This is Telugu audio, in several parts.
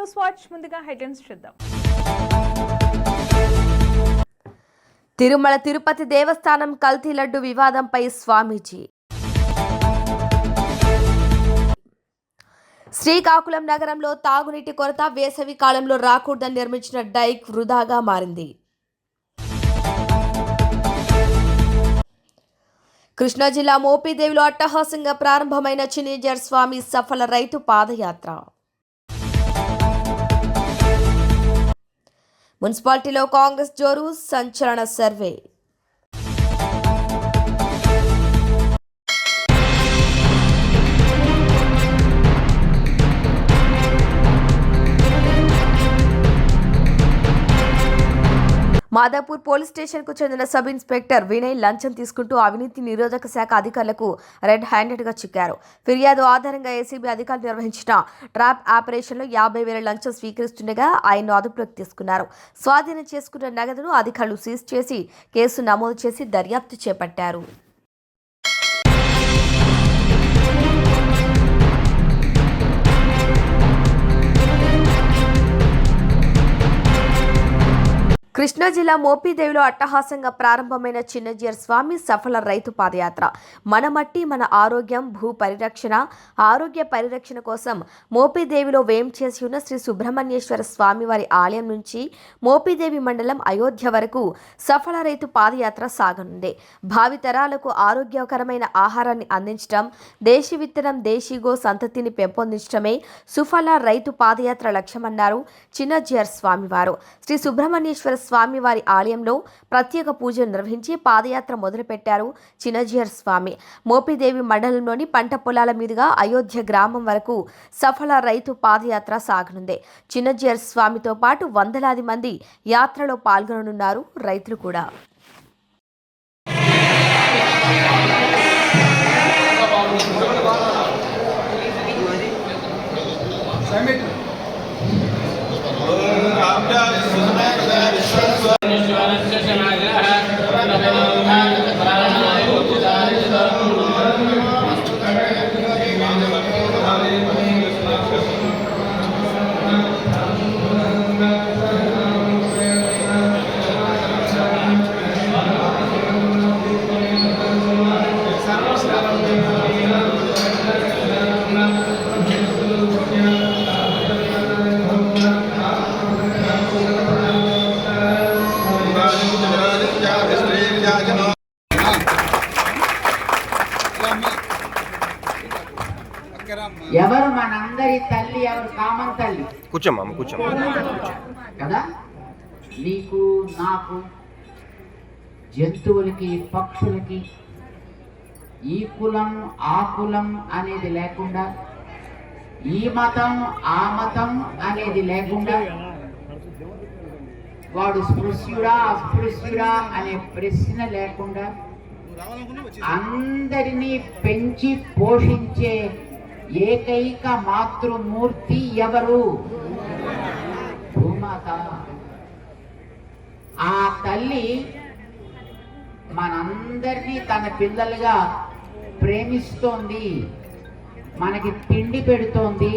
న్యూస్ వాచ్ ముందుగా హెడ్లైన్స్ చూద్దాం. తిరుమల తిరుపతి దేవస్థానం కల్తీ లడ్డు వివాదంపై స్వామీజీ. శ్రీకాకుళం నగరంలో తాగునీటి కొరత వేసవి కాలంలో రాకూడదని నిర్మించిన డైక్ వృధాగా మారింది. కృష్ణా జిల్లా మోపిదేవిలో అట్టహాసంగా ప్రారంభమైన చినేజర్ స్వామి సఫల రైతు పాదయాత్ర. మున్సిపాలిటీలో కాంగ్రెస్ జోరు సంచలన సర్వే. మాదాపూర్ పోలీస్ స్టేషన్కు చెందిన సబ్ ఇన్స్పెక్టర్ వినయ్ లంచం తీసుకుంటూ అవినీతి నిరోధక శాఖ అధికారులకు రెడ్ హ్యాండెడ్గా చిక్కారు. ఫిర్యాదు ఆధారంగా ఏసీబీ అధికారులు నిర్వహించిన ట్రాప్ ఆపరేషన్లో యాభై వేల లంచం స్వీకరిస్తుండగా ఆయన్ను అదుపులోకి తీసుకున్నారు. స్వాధీనం చేసుకున్న నగదును అధికారులు సీజ్ చేసి కేసు నమోదు చేసి దర్యాప్తు చేపట్టారు. కృష్ణా జిల్లా మోపిదేవిలో అట్టహాసంగా ప్రారంభమైన చిన్నజీర్ స్వామి సఫల రైతు పాదయాత్ర. మన మట్టి మన ఆరోగ్యం భూ పరిరక్షణ ఆరోగ్య పరిరక్షణ కోసం మోపిదేవిలో వేం చేసి ఉన్న శ్రీ సుబ్రహ్మణ్యేశ్వర స్వామి వారి ఆలయం నుంచి మోపిదేవి మండలం అయోధ్య వరకు సఫల రైతు పాదయాత్ర సాగనుంది. భావితరాలకు ఆరోగ్యకరమైన ఆహారాన్ని అందించడం దేశీ విత్తనం దేశీగో సంతతిని పెంపొందించడమే సుఫల రైతు పాదయాత్ర లక్ష్యమన్నారు చిన్నజీఆర్ స్వామివారు. శ్రీ సుబ్రహ్మణ్యేశ్వర స్వామి వారి ఆలయంలో ప్రత్యేక పూజలు నిర్వహించి పాదయాత్ర మొదలుపెట్టారు చిన్నజీయర్ స్వామి. మోపిదేవి మండలంలోని పంట పొలాల మీదుగా అయోధ్య గ్రామం వరకు సఫల రైతు పాదయాత్ర సాగనుంది. చిన్నజీయర్ స్వామితో పాటు వందలాది మంది యాత్రలో పాల్గొననున్నారు రైతులు కూడా. ఎవరు మనందరి తల్లి ఎవరు కామన్ తల్లి. కూర్చోమ్మా కూర్చోమ్మా. కదా? నీకు నాకు జంతువులకి పక్షులకి ఈ కులం ఆ కులం అనేది లేకుండా ఈ మతం ఆ మతం అనేది లేకుండా వాడు స్పృశ్యుడా అస్పృశ్యుడా అనే ప్రశ్న లేకుండా అందరినీ పెంచి పోషించే ఏకైక మాతృమూర్తి ఎవరు? భూమాత. ఆ తల్లి మనందరినీ తన పిల్లలుగా ప్రేమిస్తోంది మనకి తిండి పెడుతోంది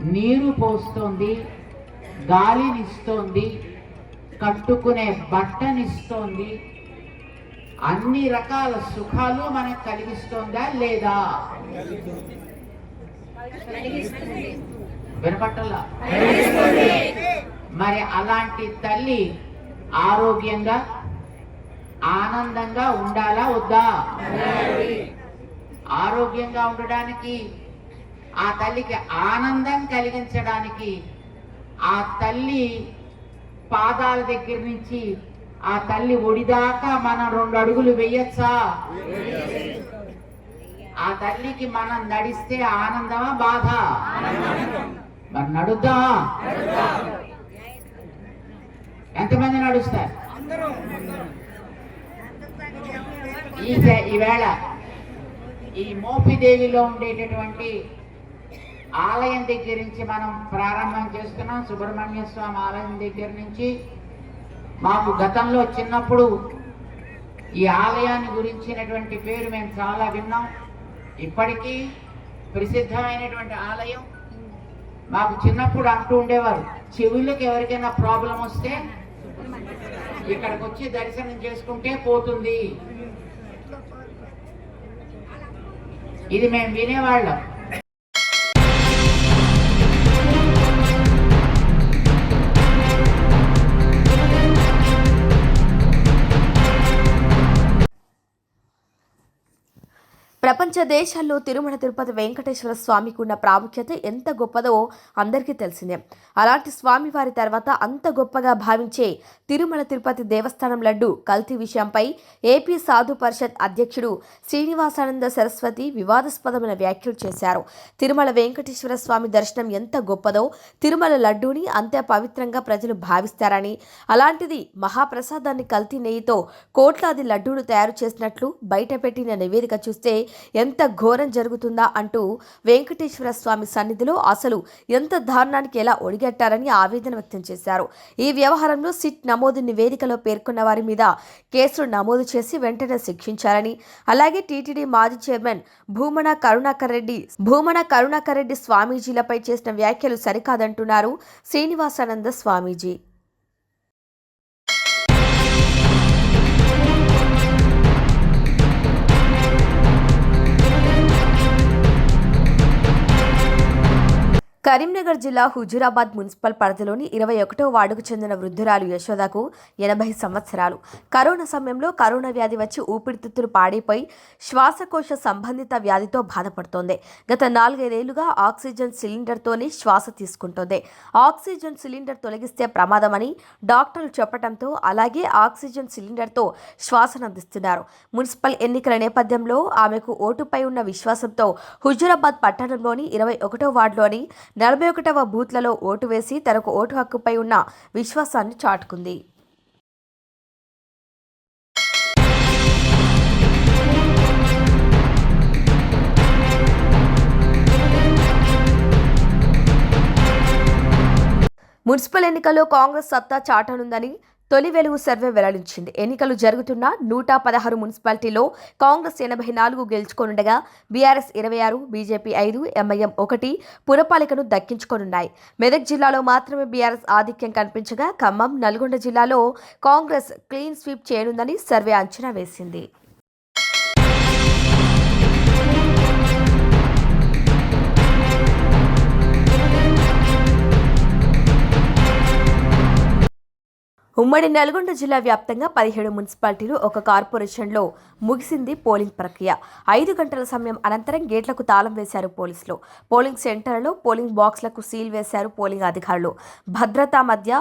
నీరు పోస్తోంది గాలినిస్తోంది కట్టుకునే బట్టనిస్తోంది అన్ని రకాల సుఖాలు మనకు కలిగిస్తోందా లేదా? వినపట్టలా మరి అలాంటి తల్లి ఆరోగ్యంగా ఆనందంగా ఉండాలా వద్దా? ఆరోగ్యంగా ఉండడానికి ఆ తల్లికి ఆనందం కలిగించడానికి ఆ తల్లి పాదాల దగ్గర నుంచి ఆ తల్లి ఒడిదాకా మనం రెండు అడుగులు వెయ్యొచ్చా ఆ తల్లికి మనం నడిస్తే ఆనందమా బాధ? మరి నడుద్దా? ఎంతమంది నడుస్తారు? ఈ ఈవేళ ఈ మోపిదేవిలో ఉండేటటువంటి ఆలయం దగ్గర నుంచి మనం ప్రారంభం చేస్తున్నాం. సుబ్రహ్మణ్య స్వామి ఆలయం దగ్గర నుంచి. మాకు గతంలో చిన్నప్పుడు ఈ ఆలయాన్ని గురించినటువంటి పేరు మేము చాలా విన్నాం. ఇప్పటికీ ప్రసిద్ధమైనటువంటి ఆలయం మాకు చిన్నప్పుడు అంటూ ఉండేవారు చెవులకు ఎవరికైనా ప్రాబ్లం వస్తే ఇక్కడికి వచ్చి దర్శనం చేసుకుంటే పోతుంది. ఇది మేము వినేవాళ్ళం. ప్రపంచ దేశాల్లో తిరుమల తిరుపతి వెంకటేశ్వర స్వామికి ఉన్న ప్రాముఖ్యత ఎంత గొప్పదో అందరికీ తెలిసిందే. అలాంటి స్వామివారి తర్వాత అంత గొప్పగా భావించే తిరుమల తిరుపతి దేవస్థానం లడ్డు కల్తీ విషయంపై ఏపీ సాధు పరిషత్ అధ్యక్షుడు శ్రీనివాసానంద సరస్వతి వివాదాస్పదమైన వ్యాఖ్యలు చేశారు. తిరుమల వెంకటేశ్వర స్వామి దర్శనం ఎంత గొప్పదో తిరుమల లడ్డూని అంతే పవిత్రంగా ప్రజలు భావిస్తారని అలాంటిది మహాప్రసాదాన్ని కల్తీ నెయ్యితో కోట్లాది లడ్డూలు తయారు చేసినట్లు బయటపెట్టిన నివేదిక చూస్తే ఎంత ఘోరం జరుగుతుందా అంటూ వెంకటేశ్వర స్వామి సన్నిధిలో అసలు ఎంత దారుణానికి ఎలా ఒడిగట్టారని ఆవేదన వ్యక్తం చేశారు. ఈ వ్యవహారంలో సిట్ నమోదు నివేదికలో పేర్కొన్న వారి మీద కేసులు నమోదు చేసి వెంటనే శిక్షించారని అలాగే టీటీడీ మాజీ చైర్మన్ భూమన కరుణాకర్ రెడ్డి భూమన కరుణాకర్ రెడ్డి స్వామీజీలపై చేసిన వ్యాఖ్యలు సరికాదంటున్నారు శ్రీనివాసానంద స్వామీజీ. కరీంనగర్ జిల్లా హుజూరాబాద్ మున్సిపల్ పరిధిలోని ఇరవై ఒకటో వార్డుకు చెందిన వృద్ధురాలు యశోదకు ఎనభై సంవత్సరాలు. కరోనా సమయంలో కరోనా వ్యాధి వచ్చి ఊపిరితిత్తులు పాడైపోయి శ్వాసకోశ సంబంధిత వ్యాధితో బాధపడుతోంది. గత నాలుగైదేళ్ళుగా ఆక్సిజన్ సిలిండర్తోనే శ్వాస తీసుకుంటోంది. ఆక్సిజన్ సిలిండర్ తొలగిస్తే ప్రమాదమని డాక్టర్లు చెప్పడంతో అలాగే ఆక్సిజన్ సిలిండర్తో శ్వాసనందిస్తున్నారు మున్సిపల్ ఎన్నికల నేపథ్యంలో ఆమెకు ఓటుపై ఉన్న విశ్వాసంతో హుజూరాబాద్ పట్టణంలోని ఇరవై ఒకటో వార్డులోని నలభై ఒకటవ బూత్లలో ఓటు వేసి తనకు ఓటు హక్కుపై ఉన్న విశ్వాసాన్ని చాటుకుంది. మున్సిపల్ ఎన్నికల్లో కాంగ్రెస్ సత్తా చాటనుందని తొలి వెలుగు సర్వే వెల్లడించింది. ఎన్నికలు జరుగుతున్న నూట పదహారు మున్సిపాలిటీలో కాంగ్రెస్ ఎనభై నాలుగు గెలుచుకోనుండగా బీఆర్ఎస్ ఇరవై ఆరు బీజేపీ ఐదు ఎంఐఎం ఒకటి పురపాలికను దక్కించుకోనున్నాయి. మెదక్ జిల్లాలో మాత్రమే బీఆర్ఎస్ ఆధిక్యం కనిపించగా ఖమ్మం నల్గొండ జిల్లాలో కాంగ్రెస్ క్లీన్ స్వీప్ చేయనుందని సర్వే అంచనా వేసింది. ఉమ్మడి నల్గొండ జిల్లా వ్యాప్తంగా పదిహేడు మున్సిపాలిటీలు ఒక కార్పొరేషన్లో ముగిసింది పోలింగ్ ప్రక్రియ. ఐదు గంటల సమయం అనంతరం గేట్లకు తాళం వేశారు పోలీసులు. పోలింగ్ సెంటర్లో పోలింగ్ బాక్స్లకు సీల్ వేశారు పోలింగ్ అధికారులు. భద్రతా మధ్య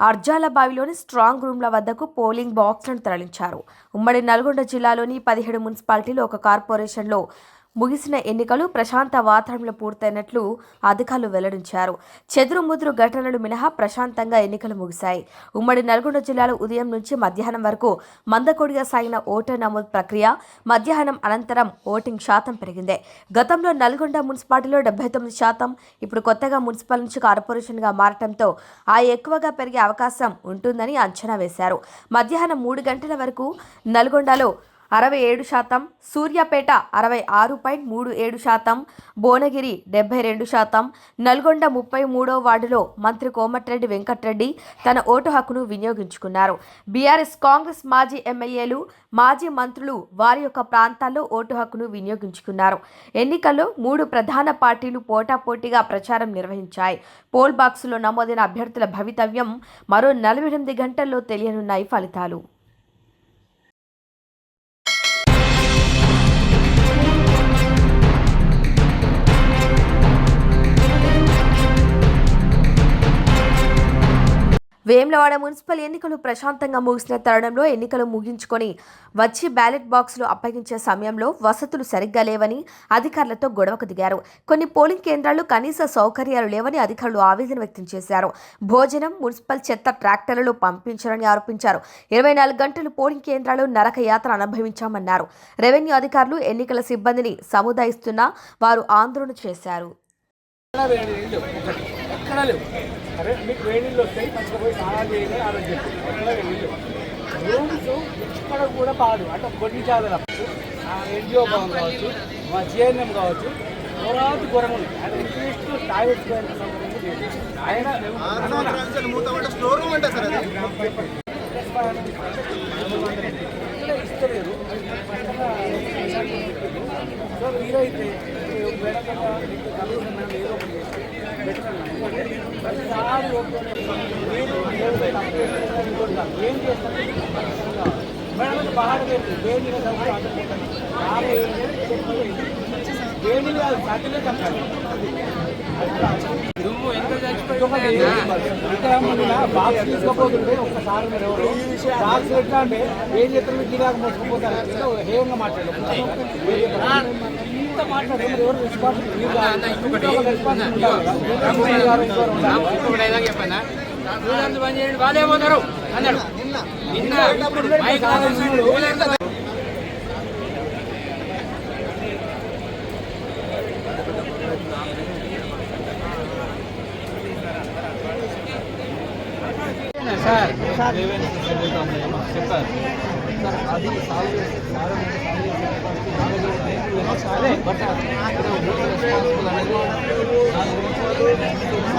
అర్జాల బావిలోని స్ట్రాంగ్ రూమ్ల వద్దకు పోలింగ్ బాక్స్లను తరలించారు. ఉమ్మడి నల్గొండ జిల్లాలోని పదిహేడు మున్సిపాలిటీలు ఒక కార్పొరేషన్లో ముగిసిన ఎన్నికలు ప్రశాంత వాతావరణంలో పూర్తయినట్లు అధికారులు వెల్లడించారు. చెదురుముదురు ఘటనలు మినహా ప్రశాంతంగా ఎన్నికలు ముగిశాయి. ఉమ్మడి నల్గొండ జిల్లాలో ఉదయం నుంచి మధ్యాహ్నం వరకు మందకొడిగా సాగిన ఓటర్ నమోదు ప్రక్రియ మధ్యాహ్నం అనంతరం ఓటింగ్ శాతం పెరిగింది. గతంలో నల్గొండ మున్సిపాలిటీలో డెబ్బై తొమ్మిది శాతం ఇప్పుడు కొత్తగా మున్సిపల్ నుంచి కార్పొరేషన్గా మారటంతో ఆ ఎక్కువగా పెరిగే అవకాశం ఉంటుందని అంచనా వేశారు. మధ్యాహ్నం మూడు గంటల వరకు నల్గొండలో అరవై ఏడు శాతం సూర్యాపేట అరవై ఆరు పాయింట్ మూడు ఏడు శాతం భువనగిరి డెబ్బై రెండు శాతం నల్గొండ ముప్పై మూడో వార్డులో మంత్రి కోమటిరెడ్డి వెంకటరెడ్డి తన ఓటు హక్కును వినియోగించుకున్నారు. బీఆర్ఎస్ కాంగ్రెస్ మాజీ ఎమ్మెల్యేలు మాజీ మంత్రులు వారి యొక్క ప్రాంతాల్లో ఓటు హక్కును వినియోగించుకున్నారు. ఎన్నికల్లో మూడు ప్రధాన పార్టీలు పోటాపోటీగా ప్రచారం నిర్వహించాయి. పోల్ బాక్సులో నమోదైన అభ్యర్థుల భవితవ్యం మరో నలభై ఎనిమిది గంటల్లో తెలియనున్నాయి ఫలితాలు. వేములవాడ మున్సిపల్ ఎన్నికలు ప్రశాంతంగా ముగిసిన తరుణంలో ఎన్నికలు ముగించుకొని వచ్చి బ్యాలెట్ బాక్సులు అప్పగించే సమయంలో వసతులు సరిగ్గా లేవని అధికారులతో గొడవకు దిగారు. కొన్ని పోలింగ్ కేంద్రాలు కనీస సౌకర్యాలు లేవని అధికారులు ఆవేదన వ్యక్తం చేశారు. భోజనం మున్సిపల్ చెత్త ట్రాక్టర్లలో పంపించారని ఆరోపించారు. ఇరవై నాలుగు గంటలు పోలింగ్ కేంద్రాలు నరక యాత్ర అనుభవించామన్నారు. రెవెన్యూ అధికారులు ఎన్నికల సిబ్బందిని సముదాయిస్తున్నా వారు ఆందోళన చేశారు. సరే మీకు వేడి నీళ్ళు వస్తాయి మంచిగా పోయి స్నానాలు చేయాలి ఆరోగ్యం రూమ్స్ ఎక్కడ కూడా బాగు అంటే కొన్ని చాలా తప్పు. ఎన్జిఓ భవన్ కావచ్చు మా జిఎన్ఎం కావచ్చు ఘోరాతి ఘోరంగా ఉంది అంటే ఇంట్రెస్ట్ టాయిలెట్స్. ఆయన ఇక్కడ ఇస్తలేరు. సో మేడం మేడం ఏదో ఒకటి పెట్టండి. ప్రతిసారి ఏం చేస్తారు మేడం బాక్స్ తీసుకోపోతుంటే ఒక్కసారి మీరు బాక్స్ ఎట్లా అంటే ఏం చెప్తారు గిరాకు మోసుకుపోతారు హేయంగా మాట్లాడారు ఇంత మాట్లాడారు మీరు ఎవరు రెస్పాన్సిబుల్ మీరు కాదు. ఇంట్లో ఒక రెస్పాన్సిబుల్ ఉండాలి కదా. మీరు ఎంపీ గారు ఇంకోరు ఉండాలి.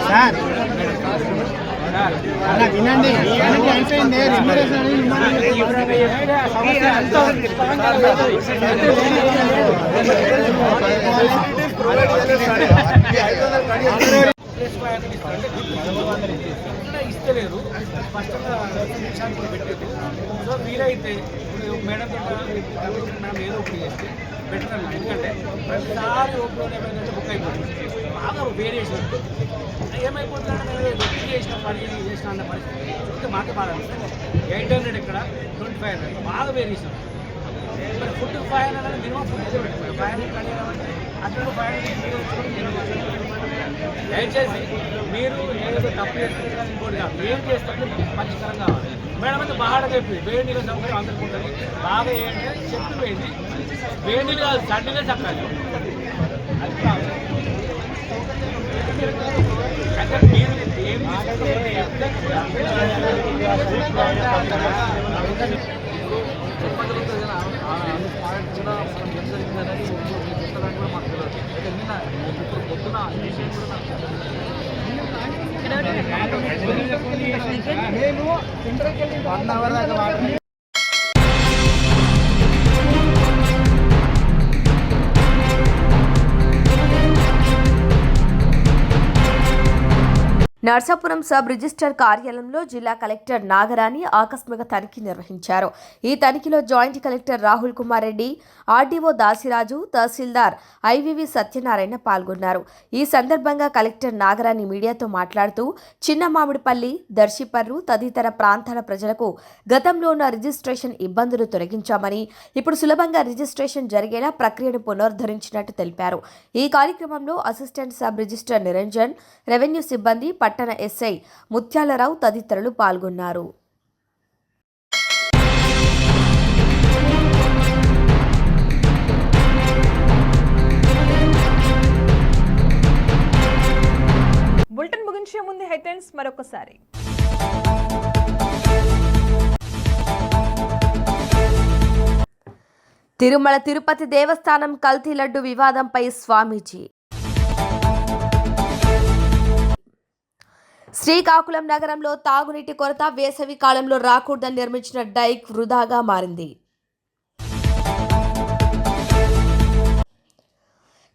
సార్. అలా వినండి. వినండి, అయిపోయింది. రిమ్యూనరేషన్ ఇస్తలేరు. స్పష్టంగా పెట్టారు సో వీలైతే మేడం మనం ఏదో ఒకటి చేస్తే బెటర్ అన్న. ఎందుకంటే ప్రతిసారి ఓపెన్ ఏమైందంటే బుక్ అయిపోతుంది. బాగా వేరియేషన్ ఏమైపోతుందంటే బుక్ చేసిన పని చేసిన అన్న పరిస్థితి. ఇంకా మాకే బాధ ఎయిట్ హండ్రెడ్ ఇక్కడ ట్వంటీ ఫైవ్ హండ్రెడ్ బాగా వేరియేషన్ మరి food five hundred minimum food అయితే పెట్టుకోవాలి ఫైవ్ హండ్రెడ్ కానీ అక్కడ ఫైవ్ హండ్రెడ్ దయచేసి మీరు ఏదో తప్పు చేస్తారు కానీ ఇంకోటి కాదు. ఏం చేస్తుంటే పరిష్కారం కావాలి. మేడం అయితే బాగా చెప్పి వేడి నీళ్ళ సౌకర్యం అందరికీ ఉంటుంది. బాగా ఏంటంటే చెట్టు వేయండి. వేడి నీళ్ళు కాదు చండిగా చెప్పాలి అది అయితే మీరు ఏం చెప్పగలుగుతుంది కానీ ఆ- ఆ పాయింట్ కూడా మాకు తెలియదు అయితే నిన్న ఇప్పుడు పొద్దున ఈ విషయం కూడా నాకు వన్ అవర్ దాకా నర్సాపురం సబ్ రిజిస్టర్ కార్యాలయంలో జిల్లా కలెక్టర్ నాగరాణి ఆకస్మిక తనిఖీ నిర్వహించారు. ఈ తనిఖీలో joint collector Rahul Kumar Reddy RDO Dasiraju తహసీల్దార్ ఐవివి సత్యనారాయణ పాల్గొన్నారు. ఈ సందర్భంగా కలెక్టర్ నాగరాణి మీడియాతో మాట్లాడుతూ చిన్న మామిడిపల్లి దర్శిపర్రు తదితర ప్రాంతాల ప్రజలకు గతంలో ఉన్న రిజిస్ట్రేషన్ ఇబ్బందులు తొలగించామని ఇప్పుడు సులభంగా రిజిస్ట్రేషన్ జరిగేలా ప్రక్రియను పునరుద్ధరించినట్టు తెలిపారు. ఈ కార్యక్రమంలో assistant sub register Niranjan revenue సిబ్బంది పట్టణ ఎస్ఐ ముత్యాలరావు తదితరులు పాల్గొన్నారు. బులెటిన్ ముగించే ముందు హెడ్లైన్స్ మరొకసారి. తిరుమల తిరుపతి దేవస్థానం కల్తీ లడ్డు వివాదంపై స్వామీజీ శ్రీకాకుళం నగరంలో తాగునీటి కొరత వేసవి కాలంలో రాకూడదని నిర్మించిన డైక్ వృధాగా మారింది.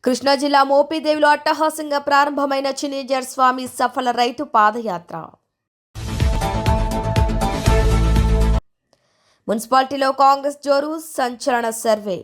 కృష్ణా జిల్లా మోపిదేవిలో అట్టహాసంగా ప్రారంభమైన చినేజర్ స్వామి సఫల రైతు పాదయాత్ర. మున్సిపాలిటీలో కాంగ్రెస్ జోరు సంచలన సర్వే.